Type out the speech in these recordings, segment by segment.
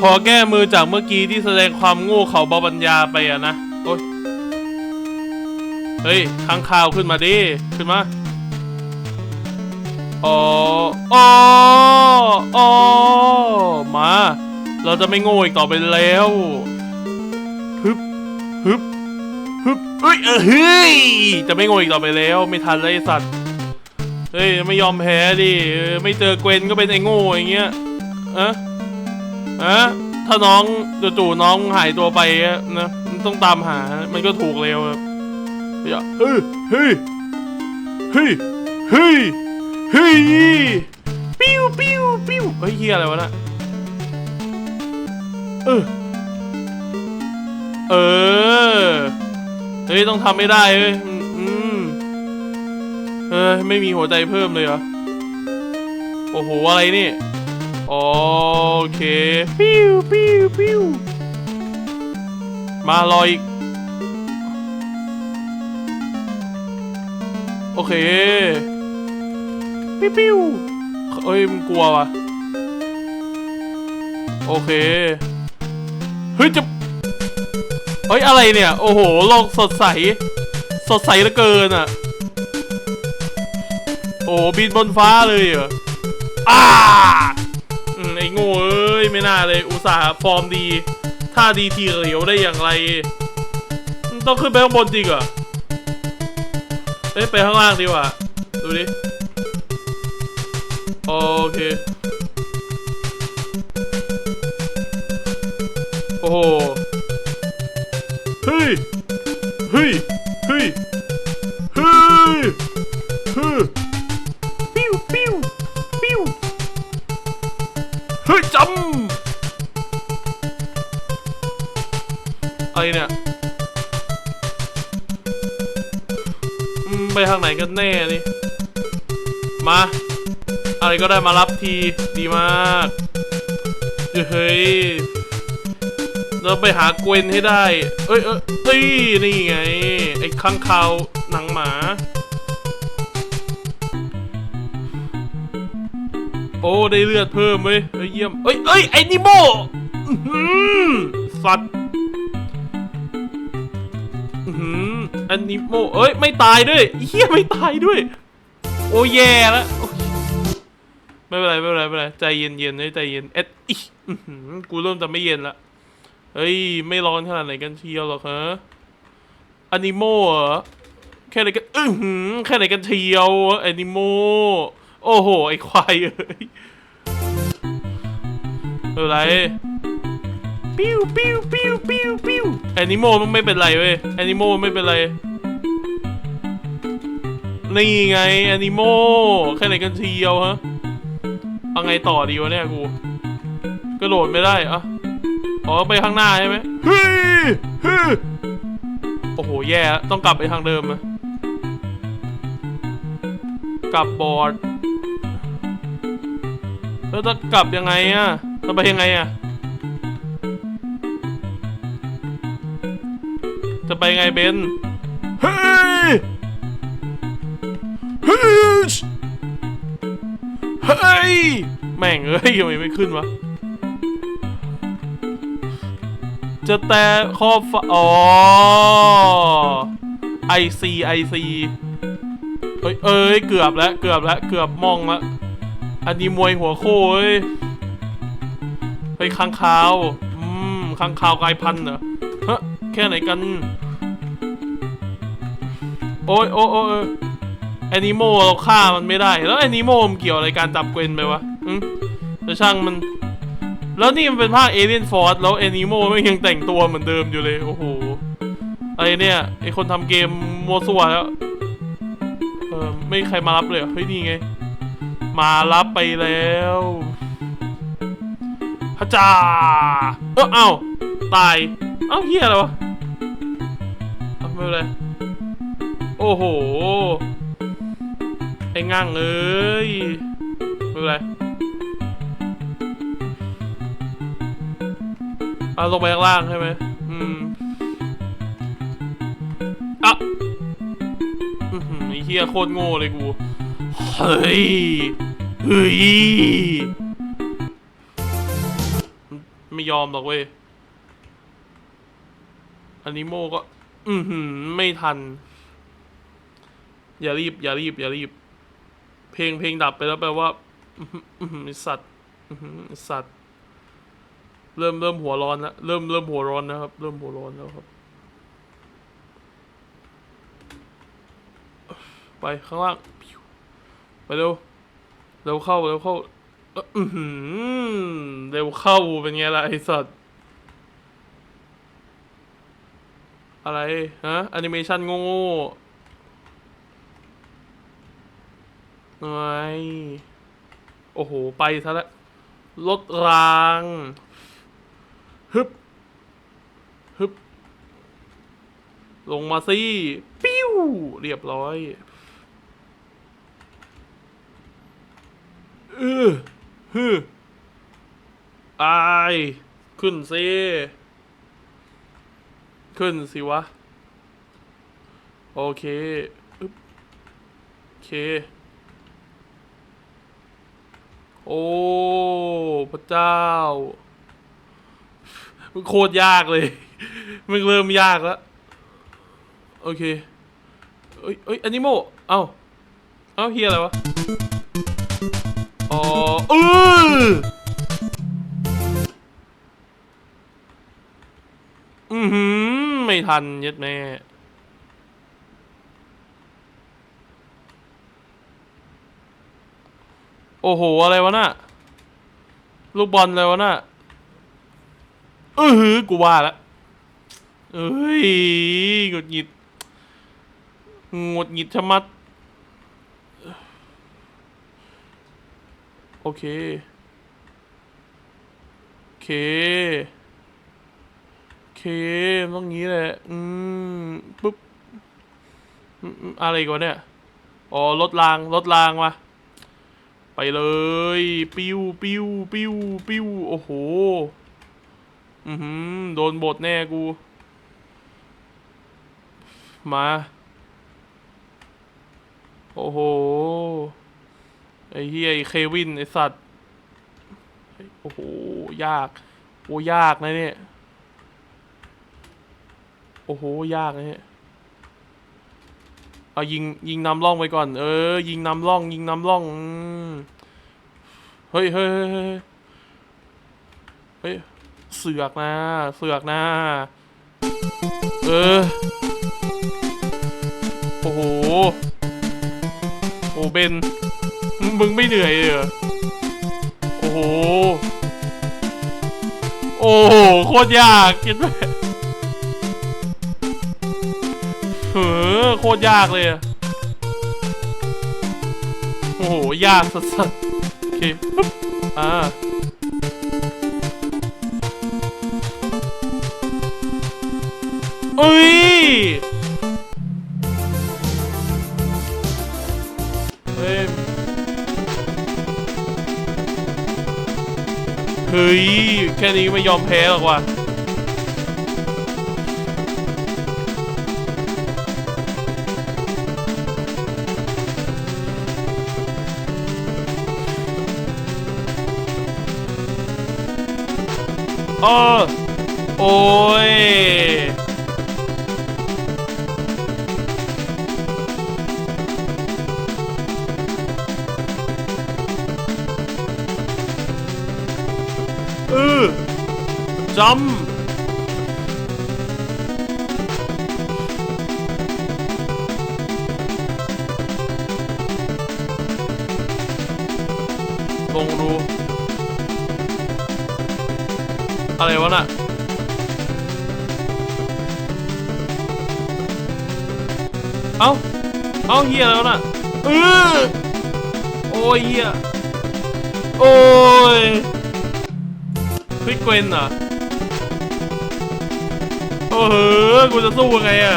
ขอแก้มือจากเมื่อกี้ที่แสดงความโง่เขาเบาปัญญาไปอะนะโอ๊ยเฮ้ยค้างคาวขึ้นมาดิ ขึ้นมาอ๋ออ๋ออ๋อมา เราจะไม่โง่อีกต่อไปแล้วฮึบฮึบฮึบเฮ้ยเออเฮ้ย จะไม่โง่อีกต่อไปแล้ว ไม่ทันเลยไอ้สัตว์ เฮ้ย ไม่ยอมแพ้ดิ ไม่เจอเกวนก็เป็นไอ้โง่อย่างเงี้ยอะ อะถ้าน้องจู่ๆน้องหายตัวไปอะนะมันต้องตามหา มันก็ถูกแล้วครับอย่าเฮ้ยเฮ้ยเฮ้ยเฮ้ยเฮ้ยปิ้วปิ้วปิ้วเฮ้ยเฮียอะไรวะน่ะเออเออเฮ้ยต้องทำไม่ได้เฮ้ยอืมอืมเฮ้ยไม่มีหัวใจเพิ่มเลยเหรอโอ้โหอะไรนี่ โอเคปิ้วปิ้วปิ้วมารออีก โอเค ปิ้วปิ้วเอ้ยมึงกลัววะโอเค เฮ้ยจะเฮ้ย อะไรเนี่ย โอ้โหโลกสดใส สดใสเหลือเกินอะ โอ้โหบินบนฟ้าเลยเหรออ้าอืมไอ้ โง่เอ้ยไม่น่าเลยอุตส่าห์ฟอร์มดีท่าดีทีเหลียวได้อย่างไร ต้องขึ้นไปข้างบนจริงเหรอเอ้ยไปข้างล่างดีกว่าดูดิโอเคโอ้โห ไรก็ได้มารับทีดีมากเฮ้ยเราไปหาเกวนให้ได้ เอ้ยเอ้ยเอ้ยนี่ไง ไอ้ข้างคาวหนังหมา โอ้ได้เลือดเพิ่มเว้ยเอ้ยเยี่ยม เอ้ยเอ้ยไอ้นิโมสัตว์อื้อหือไอ้นิโมเอ้ย ไม่ตายด้วยเฮียไม่ตายด้วย โอ้แย่แล้ว ไม่เป็นไรไม่เป็นไรไม่เป็นไรใจเย็นเย็นๆเฮ้ยใจเย็นเอ็ดอิอื้อหือกูเริ่มจะไม่เย็นละเฮ้ยไม่ร้อนขนาดไหนกันเชียวหรอกฮะอนิโมเหรอแค่ไหนกันอื้อหือแค่ไหนกันเชียวอนิโมโอ้โหไอควายเอ้ยไม่เป็นไรปิ้วปิ้วปิ้วปิ้วปิ้วแอนิโมมันไม่เป็นไรเว้ยแอนิโมไม่เป็นไรนี่ไงแอนิโมแค่ไหนกันเชียวฮะ เอาไงต่อดีวะเนี่ยกูกระโดดไม่ได้อะอ๋อไปข้างหน้าใช่ไหมเฮ้ยเฮ้ยโอ้โหแย่ต้องกลับไปทางเดิมอะกลับบอร์ดแล้วจะกลับยังไงอะจะไปยังไงอะจะไปยังไงเบนเฮ้ยเฮ้ย เฮ้ย แม่งเอ้ยทำไมไม่ขึ้นวะ จะแต่ขอบฟ้าอ๋อไอซีไอซีเอ้ยเอ้ย เกือบแล้วเกือบแล้วเกือบมองล้วอันนี้มวยหัวโค้ยเฮ้ยค้างคาว อืมค้างคาวกลายพันธุ์เหรอฮ้ยแค่ไหนกัน โอ้ยโอ้ยโอ้ย แอนิโมเราฆ่ามันไม่ได้ แล้วแอนิโมมันเกี่ยวอะไรการจับเกวนไปวะอืมแต่ช่างมัน แล้วนี่มันเป็นภาคเอเลียนฟอร์สแล้วแอนิโมไม่ยังแต่งตัวเหมือนเดิมอยู่เลย โอ้โหอะไรเนี่ยไอคนทำเกมมัวซัวแล้วเออไม่ใครมารับเลยเฮ้ยนี่ไง มารับไปแล้วพระจ่าเออเอ้าตาย เอ้าเฮียอะไรวะเอ้าไม่เป็นไรโอ้โห ไอ้ง่างเอ้ยไม่เป็นไรเอาลงไปข้างล่างใช่ไหมอืมอะอือหือไอ้เฮียโคตรโง่เลยกูเฮ้ยเฮ้ยไม่ยอมหรอกเว้ยอันิโมก็ อือหือไม่ทัน อย่ารีบ อย่ารีบ อย่ารีบ เพลงเพลงดับไปแล้วแปลว่าสัตว์สัตว์ เริ่มเริ่มหัวร้อนแล้วเริ่มเริ่มหัวร้อนนะครับ เริ่มหัวร้อนแล้วครับ ไปข้างล่างไปเร็วเร็วเข้าเร็วเข้าเอ้ออื้อหือเร็วเข้าเป็นไงล่ะไอสัตว์อะไรฮะแอนิเมชันโง่ๆ ไงโอ้โห ไปซะแล้วรถราง ฮึบ ฮึบ ลงมาสิปิ้ว เรียบร้อยเออฮึอาย ขึ้นสิขึ้นสิวะ โอเคอึ๊บโอเค โอ้ พระเจ้า มันโคตรยากเลย มันเริ่มยากแล้ว โอเค เอ้ยเอ้ยอนิโมเอ้า เอ้าเฮียอะไรวะ อ๋อเอออือหือ ไม่ทันย็ดแม่ โอ้โห อะไรวะน่ะ ลูกบอลอะไรวะน่ะเออหือกูว่าละเอ้ยหงุดหงิดหงุดหงิดชะมัด โอเค โอเค โอเคต้องงี้แหละ อืม ปุ๊บอืมอืมอะไรก่อนเนี่ย อ๋อ รถราง รถรางมา ไปเลย ปิ้วปิ้วปิ้วปิ้วโอ้โห อือหือโดนบทแน่กู มา โอ้โห ไอ้เฮียไอ้เควิน ไอ้สัตว์ โอ้โห ยาก โอ้ยากนะเนี่ย โอ้โห ยากนะเนี่ย เอายิงยิงนำร่องไปก่อน เออ ยิงนำร่อง ยิงนำร่องเฮ้ยเฮ้ยเฮ้ยเฮ้ยเฮ้ยเสือกนะเสือกนะเออโอ้โหโอ้เบนมึงไม่เหนื่อยเลยเหรอโอ้โหโอ้โหโคตรยากคิดไหม ฮ้อโคตรยากเลยอะโอ้โห ยากสัสๆโอเคปึ๊บอ่าเอ้ยเฮ้ยเฮ้ย แค่นี้ไม่ยอมแพ้หรอกว่ะ เออโอ้ยเออจำ อะไรวะน่ะเอ้าเอ้าเฮียแล้วน่ะเออโอ้ยเฮียโอ้ยคลิกเกวนเหรอะโอ้โหกูจะสู้ยังไงอะ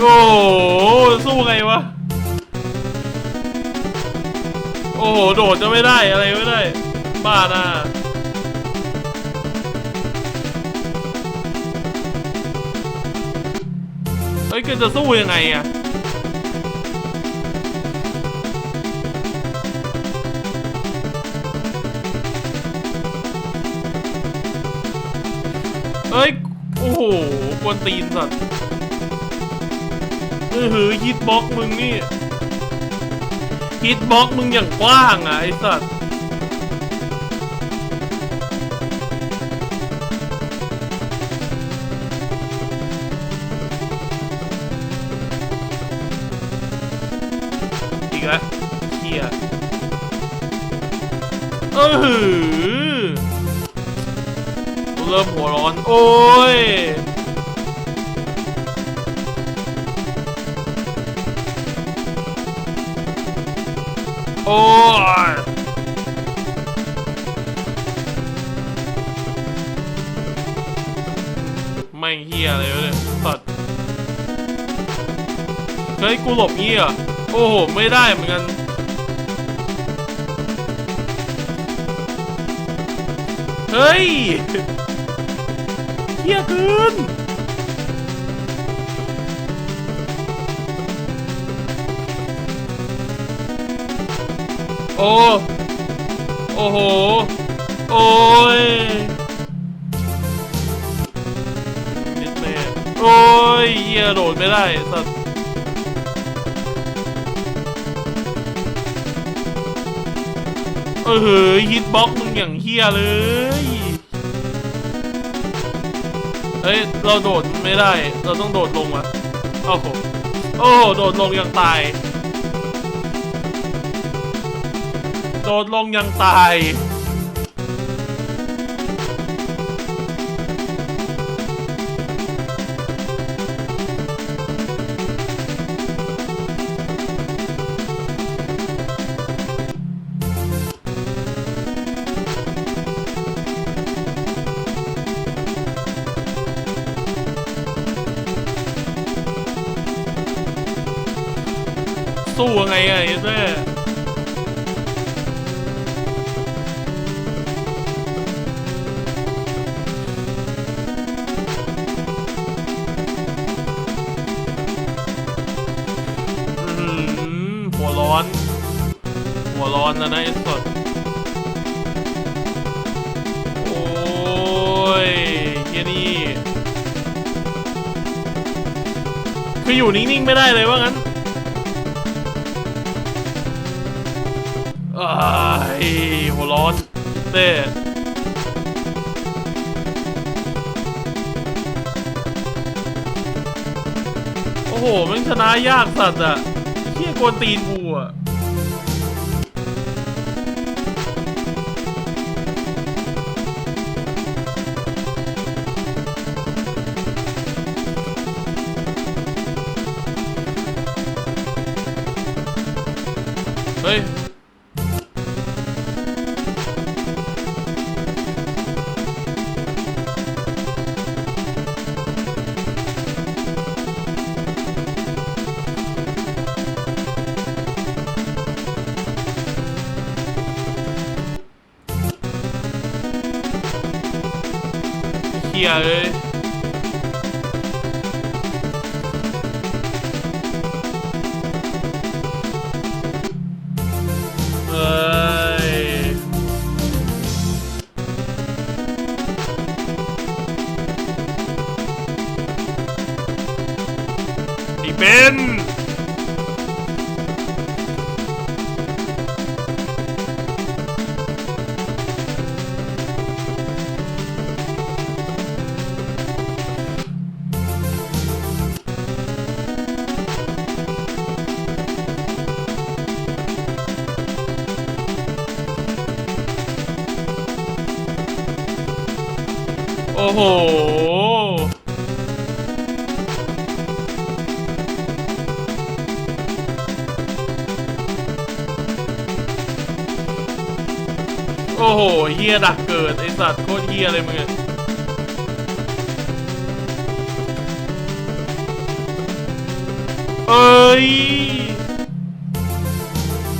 โอ้สู้ไงวะ โอ้โห โดดจะไม่ได้อะไรไม่ได้ บ้าน่ะเฮ้ยก็จะสู้ยังไงอะเฮ้ย โอ้โหกวนตีนสัตว์เออหือฮิตบล็อกมึงนี่ ฮิตบ็อกมึงอย่างกว้างอะไอสัตว์อีกแล้วเฮียเออหือกูเริ่มหัวร้อน โอ้ย ม่งเฮียอะไรเนี่ยสัตว์เฮ้ยกูหลบเฮียโอ้โหไม่ได้เหมือนกันเฮ้ยเฮียเกินโอ้ โอ้โห โอ้ย อ้ยเฮียโดดไม่ได้สัตว์เออเฮ้ยฮิตบ็อกมึงอย่างเฮียเลยเฮ้ยเราโดดไม่ได้ เราต้องโดดลงวะโอ้โหโอ้โหโดดลงยังตาย โดดลงยังตาย สู้ยังไงอะไอ้แม่อื้อหือหัวร้อน หัวร้อนนะนะไอ้สดโอ้ยเฮียนี่ คืออยู่นิ่ง ๆ ไม่ได้เลยว่างั้น อ้ายหัวร้อนเต้โอ้โหมันชนะยากสัตว์อะเฮียกวนตีนกูอะ ฮียเลยเอ้ยอีเป็น โอ้โหเฮียดักเกิดไอสัตว์โคตรเฮียเลยมึงอะเอ้ย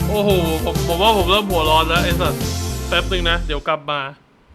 โอ้โห ผมผมว่าผมเริ่มหัวร้อนแล้วไอสัตว์แป๊บนึงนะ เดี๋ยวกลับมา